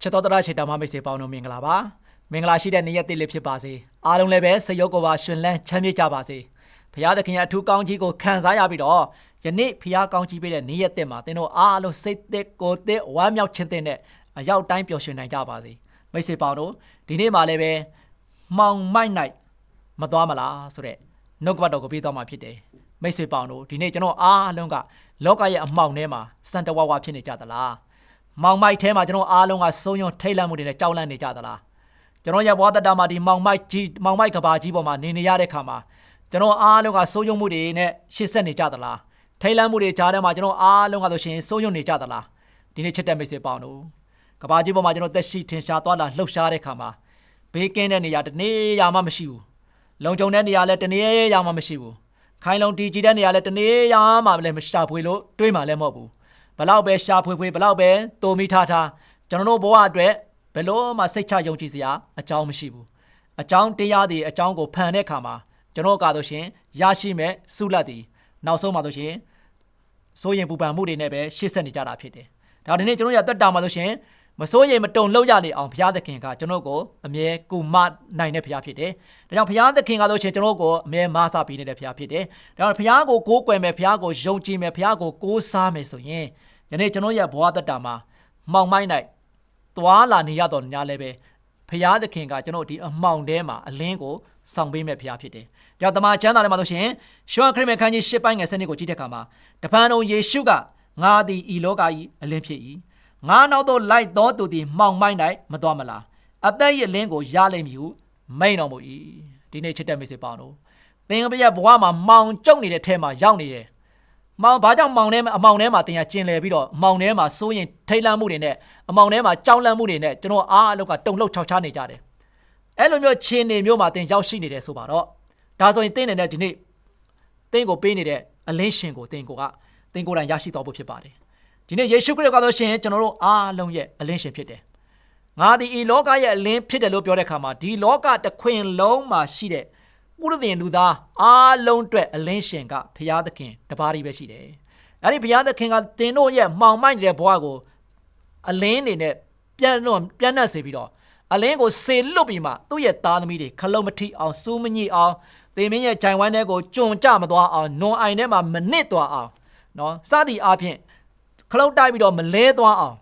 ချစ်တော်တရားရှိတာမမိတ်ဆွေပေါင်းတို့မင်္ဂလာပါမင်္ဂလာရှိတဲ့နေ့ရက်တည်းလေးဖြစ်ပါစေအားလုံးလည်းပဲစရုပ်ကိုပါရှင်လန်းချမ်းမြေ့ကြပါစေဘုရားသခင်ရဲ့အထူးကောင်းကြီးကိုခံစားရပြီးတော့ယနေ့ဘုရားကောင်းကြီးပေးတဲ့နေ့ရက်တည်းမှာသင်တို့အားလုံးစိတ်သက်ကိုယ်သက်ဝမ်းမြောက်ခြင်းတဲ့အရောက်တိုင်းပျော်ရွှင်နိုင်ကြပါစေမိတ်ဆွေပေါင်းတို့ဒီနေ့မှာလည်းပဲမှောင်မိုက်နိုင်မသွားမလားဆိုတဲ့နှုတ်ကပတ်တော်ကိုပေးသွားမှာဖြစ်တယ်မိတ်ဆွေပေါင်းတို့ဒီနေ့ကျွန်တော်အားလုံးကလောကရဲ့အမှောင်ထဲမှာစံတဝါဝါဖြစ်နေကြသလား မောင်မိုက်ထဲမှာကျွန်တော်အားလုံးကစိုးရုံထိတ်လန့်မှုတွေနဲ့ကြောက်လန့်နေကြသလားကျွန်တော်ရဲ့ဘဝတတမှာဒီမောင်မိုက်ကြီးမောင်မိုက်ကဘာကြီးပေါ်မှာနေနေရတဲ့ခါမှာကျွန်တော်အားလုံးကစိုးရုံမှုတွေနဲ့ရှေ့ဆက်နေကြသလားထိတ်လန့်မှုတွေကြားထဲမှာကျွန်တော်အားလုံးကဆိုရှင်စိုးရုံနေကြသလားဒီနေ့ချစ်တဲ့မိတ်ဆွေပေါင်းတို့ကဘာကြီးပေါ်မှာကျွန်တော်သက်ရှိထင်ရှားသွားလာလှုပ်ရှားတဲ့ခါမှာဘေးကင်းတဲ့နေရာတစ်နေရာမှမရှိဘူးလုံခြုံတဲ့နေရာလည်းတစ်နေရာမှမရှိဘူးခိုင်လုံတည်ကြည်တဲ့နေရာလည်းတစ်နေရာမှလည်းမရှာဖွေလို့တွေးမှလည်းမဟုတ်ဘူး ဘလောက်ပဲရှာဖွေဖွေဘလောက်ပဲတိုမီထားထားကျွန်တော်တို့ဘဝအတွက်ဘယ်လို့မှစိတ်ချယုံကြည်စရာအကြောင်းမရှိဘူးအကြောင်းတရားတွေအကြောင်းကိုဖန်တဲ့အခါမှာကျွန်တော်ကတော့ရှင်ရရှိမဲ့ဆုလတ်တွေနောက်ဆုံးမှာဆိုရှင်စိုးရင်ပူပန်မှုတွေနဲ့ပဲရှေ့ဆက်နေကြတာဖြစ်တယ်ဒါဒီနေ့ကျွန်တော်ရတက်တာမှာဆိုရှင်မစိုးရိမ်မတုန်လှုပ်ရနေအောင်ဘုရားသခင်ကကျွန်တော်ကိုအမြဲကူမနိုင်တဲ့ဘုရားဖြစ်တယ်။ဒါကြောင့်ဘုရားသခင်ကဆိုရှင်ကျွန်တော်ကိုအမြဲမဆာပေးနေတဲ့ဘုရားဖြစ်တယ်။ဒါကြောင့်ဘုရားကိုကိုးကွယ်မယ်ဘုရားကိုယုံကြည်မယ်ဘုရားကိုကိုးစားမယ်ဆိုရင် ယနေ့ကျွန်တော်ရဲ့ဘဝတတမှာမှောင်မိုက်၌သွာလာနေရတော့ညာလည်းပဲဘုရားသခင်ကကျွန်တော်ဒီအမှောင်ထဲမှာအလင်းကိုဆောင်ပေးမဲ့ဘုရားဖြစ်တယ်။ဒါကြောင့်တမန်ကျမ်းစာထဲမှာဆိုရှင်ရှောခရစ်မန်ခန်းကြီး၈ပိုင်းငယ်စနစ်ကိုကြည့်တဲ့အခါမှာတပန်တော်ယေရှုကငါသည်ဤလောကကြီးအလင်းဖြစ်၏ငါနောက်သို့လိုက်တော်သူသည်မှောင်မိုက်၌မတော်မလားအသက်ရဲ့လင်းကိုရလိမ့်မည်ဟုမိန်တော်မူ၏ဒီနေ့ချစ်တဲ့မိတ်ဆွေပေါင်းတို့သင်ရဲ့ဘဝမှာမှောင်ကျုပ်နေတဲ့ထဲမှာရောက်နေတယ် မောင်ဘာကြောင့်မောင်ထဲမှာအမောင်ထဲမှာတင်ရကျင်လည်ပြီးတော့အမောင်ထဲမှာစိုးရင်ထိတ်လန့်မှုတွေနဲ့အမောင်ထဲမှာကြောက်လန့်မှုတွေနဲ့ကျွန်တော်အားအလုံးကတုန်လှုပ်ခြောက်ခြားနေကြတယ်အဲ့လိုမျိုးခြေနေမျိုးမှာတင်ရောက်ရှိနေတယ်ဆိုပါတော့ဒါဆိုရင်တင်းနေတဲ့ဒီနေ့တင်းကိုပေးနေတဲ့အလင်းရှင်ကိုတင်းကိုကတင်းကိုယ်တိုင်ရရှိတော်ဖို့ဖြစ်ပါတယ်ဒီနေ့ယေရှုခရစ်ကတော့ရှင်ကျွန်တော်တို့အားလုံးရဲ့အလင်းရှင်ဖြစ်တယ်ငါဒီဤလောကရဲ့အလင်းဖြစ်တယ်လို့ပြောတဲ့အခါမှာဒီလောကတစ်ခွင်လုံးမှာရှိတဲ့ ပုရိသင်လူသားအားလုံးအတွက်အလင်းရှင်ကဘုရားသခင်တပါးတည်းပဲရှိတယ်။အဲဒီဘုရားသခင်ကတင်တို့ရဲ့မှောင်မိုက်နေတဲ့ဘဝကိုအလင်းနေနဲ့ပြန်တော့ပြန်နှက်စေပြီးတော့အလင်းကိုစေလွတ်ပြီးမှသူ့ရဲ့သားသမီးတွေခလုံးမထိအောင်စူးမညိအောင်သေမင်းရဲ့ဂျိုင်ဝမ်းထဲကိုကြုံကြမသွားအောင်နွန်အိုင်ထဲမှာမနစ်သွားအောင်နော်စသည်အားဖြင့်ခလုံးတိုက်ပြီးတော့မလဲသွားအောင်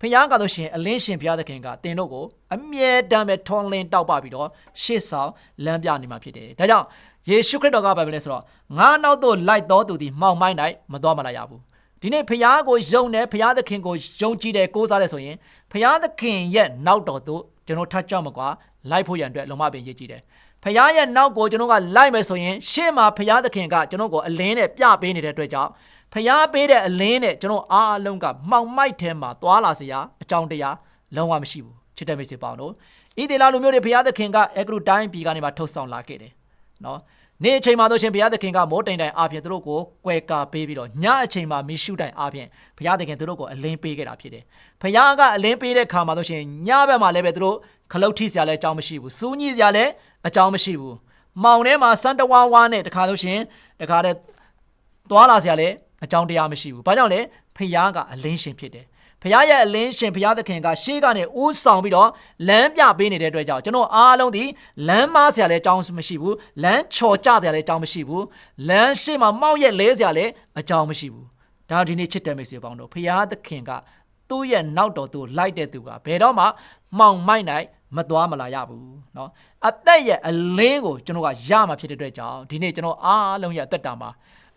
ဖခင်ကတော့ရှင်အလင်းရှင်ဘုရားသခင်ကတင်တို့ကိုအမြဲတမ်းပဲထွန်လင်းတောက်ပပြီးတော့ရှေ့ဆောင်လမ်းပြနေမှာဖြစ်တယ်။ဒါကြောင့်ယေရှုခရစ်တော်ကဘာပဲလဲဆိုတော့ငါနောက်သို့လိုက်တော်သူသည်မှောင်မိုင်း၌မတော်မလာရဘူး။ဒီနေ့ဖခင်ကိုယုံတယ်ဖခင်သခင်ကိုယုံကြည်တယ်ကိုးစားတယ်ဆိုရင်ဖခင်သခင်ရဲ့နောက်တော်သို့ကျွန်တော်ထပ်ကြောက်မကွာလိုက်ဖို့ရန်အတွက်လုံမပင်ရည်ကြည်တယ်။ဖခင်ရဲ့နောက်ကိုကျွန်တော်ကလိုက်မယ်ဆိုရင်ရှေ့မှာဖခင်သခင်ကကျွန်တော်ကိုအလင်းနဲ့ပြပေးနေတဲ့အတွက်ကြောင့် ဖျားပေးတဲ့အလင်းနဲ့ကျွန်တော်အားလုံးကမှောင်မိုက်ထဲမှာသွာလာစရာအကြောင်းတရားလုံးဝမရှိဘူးချစ်တဲ့မိတ်ဆွေပေါင်းတို့ဤဒေလာလူမျိုးတွေဘုရားသခင်ကအေဂရုတိုင်းပြည်ကနေမှထုတ်ဆောင်လာခဲ့တယ်နော်နေ့အချိန်မှာတို့ရှင်ဘုရားသခင်ကမိုးတိုင်တိုင်အားဖြင့်သူတို့ကိုကွယ်ကာပေးပြီးတော့ညအချိန်မှာမီရှုတိုင်အားဖြင့်ဘုရားသခင်သူတို့ကိုအလင်းပေးခဲ့တာဖြစ်တယ်။ဘုရားကအလင်းပေးတဲ့ခါမှာတို့ရှင်ညဘက်မှာလည်းပဲသူတို့ခလုတ်ထိစရာလည်းအကြောင်းမရှိဘူး။စူးညိစရာလည်းအကြောင်းမရှိဘူး။မောင်ထဲမှာစံတဝါဝါနဲ့တခါတို့ရှင်တခါတည်းသွာလာစရာလည်း အကြောင်းတရားမရှိဘူး။ဘာကြောင့်လဲဖခင်ကအလင်းရှင်ဖြစ်တယ်။ဖခင်ရဲ့အလင်းရှင်ဖခင်သခင်ကရှေးကနေဥဆောင်ပြီးတော့လမ်းပြပေးနေတဲ့အတွက်ကြောင့်ကျွန်တော်အားလုံးဒီလမ်းမားစရာလည်းအကြောင်းမရှိဘူး။လမ်းချော်ကြစရာလည်းအကြောင်းမရှိဘူး။လမ်းရှေ့မှာမောက်ရက်လဲစရာလည်းအကြောင်းမရှိဘူး။ဒါဒီနေ့ချစ်တဲ့မိတ်ဆွေပေါင်းတို့ဖခင်သခင်ကသူ့ရဲ့နောက်တော်သူလိုက်တဲ့သူကဘယ်တော့မှမှောင်မိုက်နိုင်မသွားမလာရဘူးเนาะအသက်ရဲ့အလင်းကိုကျွန်တော်ကရမှာဖြစ်တဲ့အတွက်ကြောင့်ဒီနေ့ကျွန်တော်အားလုံးရဲ့အသက်တာမှာ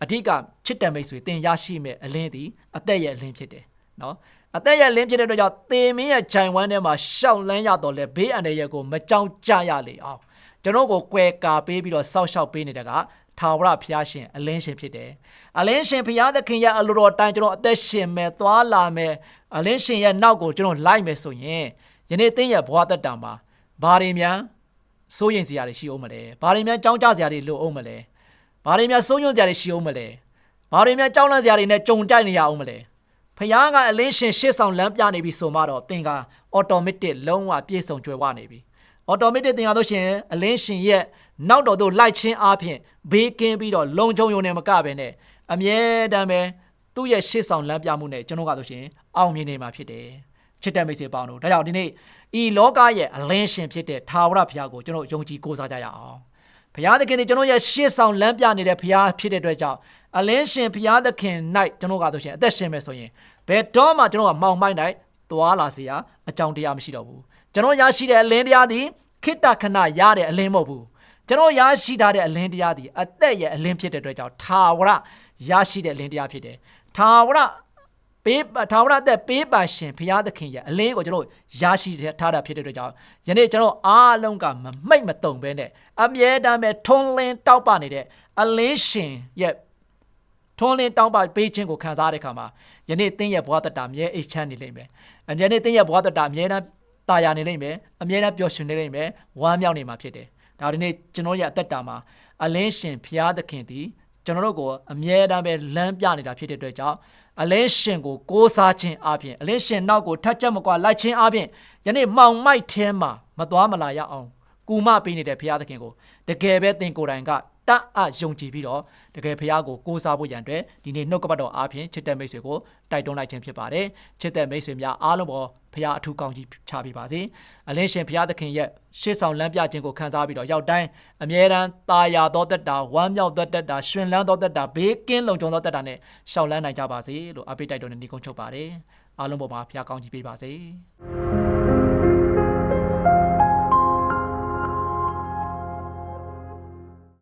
အဓိကချစ်တဲ့မိတ်ဆွေတင်ရရှိမဲ့အလင်းသည်အသက်ရဲ့အလင်းဖြစ်တယ်နော်အသက်ရဲ့အလင်းဖြစ်တဲ့အတွက်ကြောင့်သေမင်းရဲ့ဂျိုင်ဝမ်းထဲမှာရှောက်လန်းရတော့လဲဘေးအန္တရာယ်ကိုမကြောက်ကြရလေအောင်ကျွန်တော်ကိုကွယ်ကာပေးပြီးတော့စောက်ရှောက်ပေးနေတဲ့ကထာဝရဘုရားရှင်အလင်းရှင်ဖြစ်တယ်အလင်းရှင်ဘုရားသခင်ရဲ့အလိုတော်တိုင်းကျွန်တော်အသက်ရှင်မယ်သွားလာမယ်အလင်းရှင်ရဲ့နောက်ကိုကျွန်တော်လိုက်မယ်ဆိုရင်ယနေ့သင်ရဲ့ဘဝတက်တာမှာဘာတွေများစိုးရင်စရာတွေရှိအောင်မလဲဘာတွေများကြောင်းကြစရာတွေလိုအောင်မလဲ ဘာတွေများစိုးညွန့်စရာတွေရှိအောင်မလဲဘာတွေများကြောက်လန့်စရာတွေနဲ့ကြုံတိုက်နေရအောင်မလဲဖခင်ကအလင်းရှင်ရှေ့ဆောင်လမ်းပြနေပြီဆိုမှတော့သင်ကအော်တိုမက်တစ်လုံးဝပြည့်စုံကြွယ်ဝနေပြီအော်တိုမက်တစ်သင်ရလို့ရှင်အလင်းရှင်ရဲ့နောက်တော်သို့လိုက်ချင်းအားဖြင့်ဘေးကင်းပြီးတော့လုံခြုံရုံနဲ့မကပဲနဲ့အမြဲတမ်းပဲသူ့ရဲ့ရှေ့ဆောင်လမ်းပြမှုနဲ့ကျွန်တော်ကဆိုရှင်အောင်မြင်နေမှာဖြစ်တယ်ချစ်တဲ့မိတ်ဆွေပေါင်းတို့ဒါကြောင့်ဒီနေ့ဤလောကရဲ့အလင်းရှင်ဖြစ်တဲ့ထာဝရဘုရားကိုကျွန်တော်ယုံကြည်ကိုးစားကြရအောင် ဘုရားသခင်ဒီကျွန်တော်ရဲ့ရှေ့ဆောင်လမ်းပြနေတဲ့ဘုရားဖြစ်တဲ့အတွက်ကြောင့်အလင်းရှင်ဘုရားသခင်၌ကျွန်တော်ကဆိုရှင်အသက်ရှင်မယ်ဆိုရင်ဘယ်တော့မှကျွန်တော်ကမောင်မိုက်နိုင်သွားလာစေရအကြောင်းတရားမရှိတော့ဘူးကျွန်တော်ရရှိတဲ့အလင်းတရားသည်ခိတ္တခဏရတဲ့အလင်းမဟုတ်ဘူးကျွန်တော်ရရှိထားတဲ့အလင်းတရားသည်အသက်ရဲ့အလင်းဖြစ်တဲ့အတွက်ကြောင့်ထာဝရရရှိတဲ့အလင်းတရားဖြစ်တယ်ထာဝရ ပေးထာဝရအသက်ပေးပါရှင်ဘုရားသခင်ရဲ့အလင်းကိုကျွန်တော်ရရှိထားတာဖြစ်တဲ့အတွက်ကြောင့်ယနေ့ကျွန်တော်အားလုံးကမမိတ်မတုံပဲနဲ့အမြဲတမ်းပဲထွန်းလင်းတောက်ပနေတဲ့အလင်းရှင်ရဲ့ထွန်းလင်းတောက်ပပေးခြင်းကိုခံစားရတဲ့အခါမှာယနေ့သင်ရဲ့ဘဝတတအမြဲအိတ်ချမ်းနေလိမ့်မယ်အယနေ့သင်ရဲ့ဘဝတတအမြဲတမ်းတာယာနေလိမ့်မယ်အမြဲတမ်းပျော်ရွှင်နေလိမ့်မယ်ဝမ်းမြောက်နေမှာဖြစ်တယ်ဒါဒီနေ့ကျွန်တော်ရဲ့အသက်တာမှာအလင်းရှင်ဘုရားသခင်သည်ကျွန်တော်တို့ကိုအမြဲတမ်းပဲလမ်းပြနေတာဖြစ်တဲ့အတွက်ကြောင့် အလင်းရှင်ကိုကိုးစားခြင်းအပြင်အလင်းရှင်နောက်ကိုထပ်ချက်မကွာလိုက်ခြင်းအပြင်ယနေ့မောင်မိုက်ထဲမှာမသွားမလာရအောင်ကူမပေးနေတဲ့ဘုရားသခင်ကိုတကယ်ပဲသင်ကိုယ်တိုင်က တတ်အယုံကြည်ပြီးတော့တကယ်ဘုရားကိုကိုးစားဖို့ရန်အတွက်ဒီနေ့နှုတ်ကပတ်တော်အားဖြင့်ချစ်တဲ့မိတ်ဆွေကိုတိုက်တွန်းလိုက်ခြင်းဖြစ်ပါတယ်ချစ်တဲ့မိတ်ဆွေများအားလုံးပေါ်ဘုရားအထူးကောင်းကြီးချပေးပါစေအလင်းရှင်ဘုရားသခင်ရဲ့ရှေ့ဆောင်လမ်းပြခြင်းကိုခံစားပြီးတော့ရောက်တိုင်းအမြဲတမ်းตาယာသောတက်တာဝမ်းမြောက်သောတက်တာရှင်လန်းသောတက်တာဘေးကင်းလုံခြုံသောတက်တာနဲ့ရှောက်လန်းနိုင်ကြပါစေလို့အပိတ်တိုက်တွန်းနေဒီကုန်းချုပ်ပါတယ်အားလုံးပေါ်မှာဘုရားကောင်းကြီးပေးပါစေ